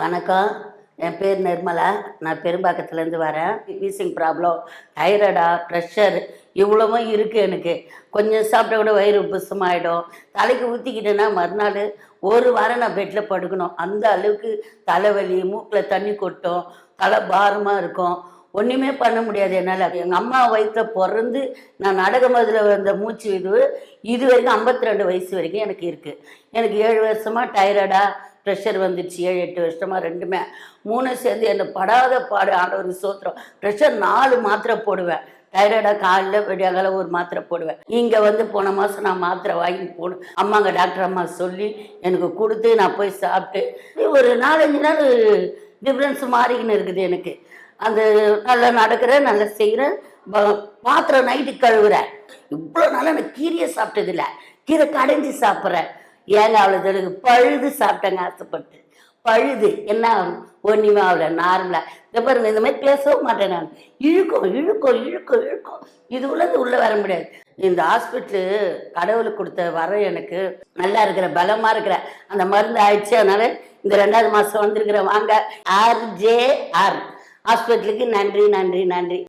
வணக்கம். என் பேர் நிர்மலா. நான் பெரும்பாக்கத்துலேருந்து வரேன். வீசிங் ப்ராப்ளம் தைராய்டா ப்ரெஷர் இவ்வளவும் இருக்குது எனக்கு. கொஞ்சம் சாப்பிட்டா கூட வயிறு புசமாயிடும். தலைக்கு ஊற்றிக்கிட்டேன்னா மறுநாள் ஒரு வாரம் நான் பெட்டில் படுக்கணும். அந்த அளவுக்கு தலைவலி மூக்கில் தண்ணி கொட்டும் தலை பாரமாக இருக்கும். ஒன்றுமே பண்ண முடியாது என்னால். எங்கள் அம்மா வயிற்றில் பிறந்து நான் நடக்கும்போதில் வந்த மூச்சு இது இது வரைக்கும் ஐம்பத்தி ரெண்டு வயசு வரைக்கும் எனக்கு இருக்குது எனக்கு ஏழு வருஷமாக டைராய்டா ப்ரெஷர் வந்துடுச்சு ஏழு எட்டு வருஷமாக ரெண்டுமே. மூணு சேர்ந்து என்னை படாத பாடு ஆண்டவர் சோத்திரம். ப்ரெஷர் நாலு மாத்திரை போடுவேன். டைராய்டாக காலில் விடியாகால ஒரு மாத்திரை போடுவேன். இங்கே வந்து போன மாதம் நான் மாத்திரை வாங்கி போடு அம்மாங்க டாக்டர் அம்மா சொல்லி எனக்கு கொடுத்து நான் போய் சாப்பிட்டு ஒரு நாலஞ்சு நாள் டிஃப்ரென்ஸ் மாறிக்கின்னு இருக்குது எனக்கு. அந்த நல்லா நடக்கிறேன் நல்லா செய்கிறேன் பாத்திரம் நைட்டு கழுவுறேன். இவ்வளோ நாளாக நான் கீரையை சாப்பிட்டதில்ல. கீரை கடைஞ்சி சாப்பிட்றேன். ஏங்க அவ்வளோ தெலுங்கு பழுது சாப்பிட்டேங்க ஆசைப்பட்டு. பழுது என்ன ஆகும்? ஒன்றுமே அவ்வளோ நார்மலாக இந்த பாருங்க இந்த மாதிரி பேசவும் மாட்டேன் நான். இழுக்கும் இழுக்கும் இழுக்கும் இழுக்கும். இது உள்ளது உள்ளே வர முடியாது. இந்த ஹாஸ்பிட்டலு கடவுளுக்கு கொடுத்த வர எனக்கு. நல்லா இருக்கிற பலமாக இருக்கிற. அந்த மருந்து ஆயிடுச்சு அதனால இந்த ரெண்டாவது மாதம் வந்திருக்கிற வாங்க ஆர்ஜேஆர் ஹாஸ்பிட்டலுக்கு நன்றி நன்றி நன்றி.